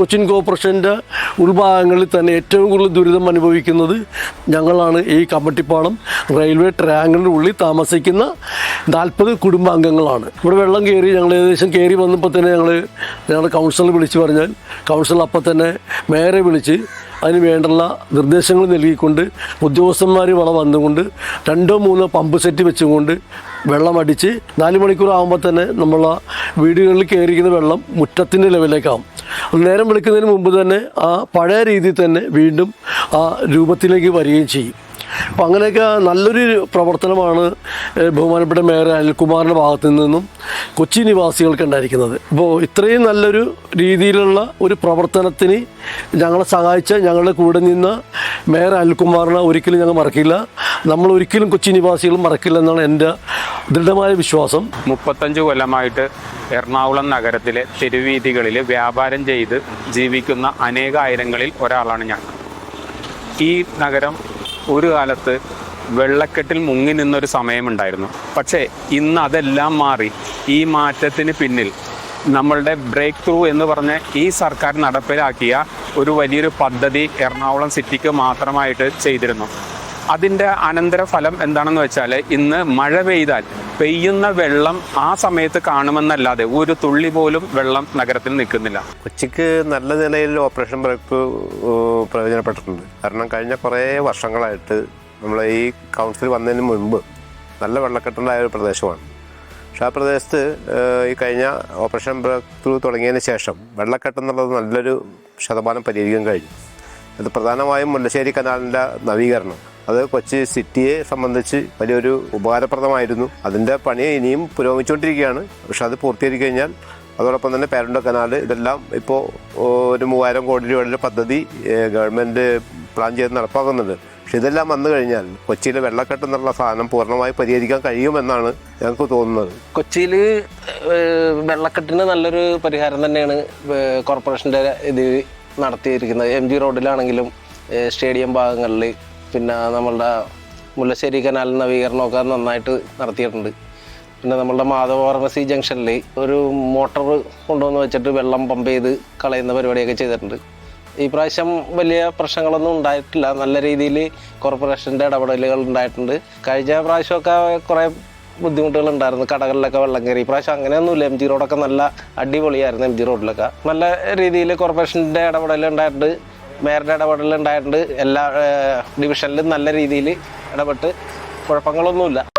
കൊച്ചിൻ കോർപ്പറേഷന്റെ ഉൾഭാഗങ്ങളിൽ തന്നെ ഏറ്റവും കൂടുതൽ ദുരിതം അനുഭവിക്കുന്നത് ഞങ്ങളാണ് ഈ കമ്മട്ടിപ്പാടം റെയിൽവേ ട്രാങ്കിന്റെ ഉള്ളിൽ താമസിക്കുന്ന നാൽപ്പത് കുടുംബാംഗങ്ങളാണ്. ഇവിടെ വെള്ളം കയറി ഞങ്ങൾ ഏകദേശം കയറി വന്നപ്പോൾ തന്നെ ഞങ്ങൾ ഞങ്ങളുടെ കൗൺസിലർ വിളിച്ച് പറഞ്ഞാൽ കൗൺസിലർ അപ്പം തന്നെ മേയറെ വിളിച്ച് അതിന് വേണ്ടുള്ള നിർദ്ദേശങ്ങൾ നൽകിക്കൊണ്ട് ഉദ്യോഗസ്ഥന്മാർ ഇവിടെ വന്നുകൊണ്ട് രണ്ടോ മൂന്നോ പമ്പ് സെറ്റ് വെച്ചുകൊണ്ട് വെള്ളം അടിച്ച് നാല് മണിക്കൂർ ആകുമ്പോൾ തന്നെ നമ്മൾ വീടുകളിൽ കയറിയിരിക്കുന്ന വെള്ളം മുറ്റത്തിന്റെ ലെവലിലേക്കാവും. നേരം വിളിക്കുന്നതിന് മുമ്പ് തന്നെ ആ പഴയ രീതിയിൽ തന്നെ വീണ്ടും ആ രൂപത്തിലേക്ക് വരികയും ചെയ്യും. അപ്പം അങ്ങനെയൊക്കെ നല്ലൊരു പ്രവർത്തനമാണ് ബഹുമാനപ്പെട്ട മേയർ അനിൽകുമാറിന്റെ ഭാഗത്തു നിന്നും കൊച്ചി നിവാസികൾക്ക് ഉണ്ടായിരിക്കുന്നത്. അപ്പോൾ ഇത്രയും നല്ലൊരു രീതിയിലുള്ള ഒരു പ്രവർത്തനത്തിന് ഞങ്ങളെ സഹായിച്ച ഞങ്ങളുടെ കൂടെ നിന്ന മേയർ അനിൽകുമാറിനെ ഒരിക്കലും ഞങ്ങൾ മറക്കില്ല. നമ്മൾ ഒരിക്കലും കൊച്ചി നിവാസികളും മറക്കില്ല എന്നാണ് എന്റെ ദൃഢമായ വിശ്വാസം. മുപ്പത്തഞ്ച് കൊല്ലമായിട്ട് എറണാകുളം നഗരത്തിലെ തെരുവീതികളിൽ വ്യാപാരം ചെയ്ത് ജീവിക്കുന്ന അനേകായിരങ്ങളിൽ ഒരാളാണ് ഞാൻ. ഈ നഗരം ഒരു കാലത്ത് വെള്ളക്കെട്ടിൽ മുങ്ങി നിന്നൊരു സമയമുണ്ടായിരുന്നു. പക്ഷേ ഇന്ന് അതെല്ലാം മാറി. ഈ മാറ്റത്തിന് പിന്നിൽ നമ്മളുടെ ബ്രേക്ക് ത്രൂ എന്ന് പറഞ്ഞ ഈ സർക്കാർ നടപ്പിലാക്കിയ ഒരു വലിയൊരു പദ്ധതി എറണാകുളം സിറ്റിക്ക് മാത്രമായിട്ട് ചെയ്തിരുന്നു. അതിന്റെ അനന്തരഫലം എന്താണെന്ന് വെച്ചാൽ ഇന്ന് മഴ പെയ്താൽ പെയ്യുന്ന വെള്ളം ആ സമയത്ത് കാണുമെന്നല്ലാതെ ഒരു തുള്ളി പോലും വെള്ളം നഗരത്തിൽ നിൽക്കുന്നില്ല. കൊച്ചിക്ക് നല്ല നിലയിൽ ഓപ്പറേഷൻ ബ്രേക്ക് പ്രയോജനപ്പെട്ടിട്ടുണ്ട്. കാരണം കഴിഞ്ഞ കുറേ വർഷങ്ങളായിട്ട് നമ്മൾ ഈ കൗൺസിൽ വന്നതിന് മുൻപ് നല്ല വെള്ളക്കെട്ടുണ്ടായ ഒരു പ്രദേശമാണ്. പക്ഷേ പ്രദേശത്ത് ഈ കഴിഞ്ഞ ഓപ്പറേഷൻ ബ്രേക്ക് ത്രൂ തുടങ്ങിയതിന് ശേഷം വെള്ളക്കെട്ട് എന്നുള്ളത് നല്ലൊരു ശതമാനം പരിഹരിക്കാൻ കഴിഞ്ഞു. അത് പ്രധാനമായും മുല്ലശ്ശേരി കനാലിന്റെ നവീകരണം. അത് കൊച്ചി സിറ്റിയെ സംബന്ധിച്ച് വലിയൊരു ഉപകാരപ്രദമായിരുന്നു. അതിന്റെ പണി ഇനിയും പുരോഗമിച്ചുകൊണ്ടിരിക്കുകയാണ്. പക്ഷെ അത് കഴിഞ്ഞാൽ അതോടൊപ്പം തന്നെ പാരണ്ട കനാൽ ഇതെല്ലാം ഇപ്പോൾ ഒരു മൂവായിരം കോടി രൂപയുടെ പദ്ധതി ഗവൺമെന്റ് പ്ലാൻ ചെയ്ത് നടപ്പാക്കുന്നുണ്ട്. പക്ഷെ ഇതെല്ലാം വന്നു കഴിഞ്ഞാൽ കൊച്ചിയിലെ വെള്ളക്കെട്ട് എന്നുള്ള സാധനം പൂർണമായി പരിഹരിക്കാൻ കഴിയുമെന്നാണ് ഞങ്ങൾക്ക് തോന്നുന്നത്. കൊച്ചിയിൽ വെള്ളക്കെട്ടിന് നല്ലൊരു പരിഹാരം തന്നെയാണ് കോർപ്പറേഷന്റെ ഇത് നടത്തിയിരിക്കുന്നത്. എം ജി റോഡിലാണെങ്കിലും സ്റ്റേഡിയം ഭാഗങ്ങളിൽ പിന്നെ നമ്മളുടെ മുല്ലശ്ശേരി കനാൽ നവീകരണമൊക്കെ നന്നായിട്ട് നടത്തിയിട്ടുണ്ട്. പിന്നെ നമ്മളുടെ മാധവ ഫാർമസി ജംഗ്ഷനിൽ ഒരു മോട്ടോർ കൊണ്ടുവന്ന് വെച്ചിട്ട് വെള്ളം പമ്പ് ചെയ്ത് കളയുന്ന പരിപാടിയൊക്കെ ചെയ്തിട്ടുണ്ട്. ഈ പ്രാവശ്യം വലിയ പ്രശ്നങ്ങളൊന്നും ഉണ്ടായിട്ടില്ല. നല്ല രീതിയിൽ കോർപ്പറേഷന്റെ ഇടപെടലുകൾ ഉണ്ടായിട്ടുണ്ട്. കഴിഞ്ഞ പ്രാവശ്യമൊക്കെ കുറേ ബുദ്ധിമുട്ടുകൾ ഉണ്ടായിരുന്നു. കടകളിലൊക്കെ വെള്ളം കയറി. ഇപ്രാവശ്യം അങ്ങനെയൊന്നുമില്ല. എം ജി റോഡൊക്കെ നല്ല അടിപൊളിയായിരുന്നു എം ജി റോഡിലൊക്കെ നല്ല രീതിയിൽ കോർപ്പറേഷന്റെ ഇടപെടൽ ഉണ്ടായിട്ടുണ്ട്. മേയറുടെ ഇടപെടൽ ഉണ്ടായിട്ടുണ്ട്. എല്ലാ ഡിവിഷനിലും നല്ല രീതിയിൽ ഇടപെട്ട്. കുഴപ്പങ്ങളൊന്നുമില്ല.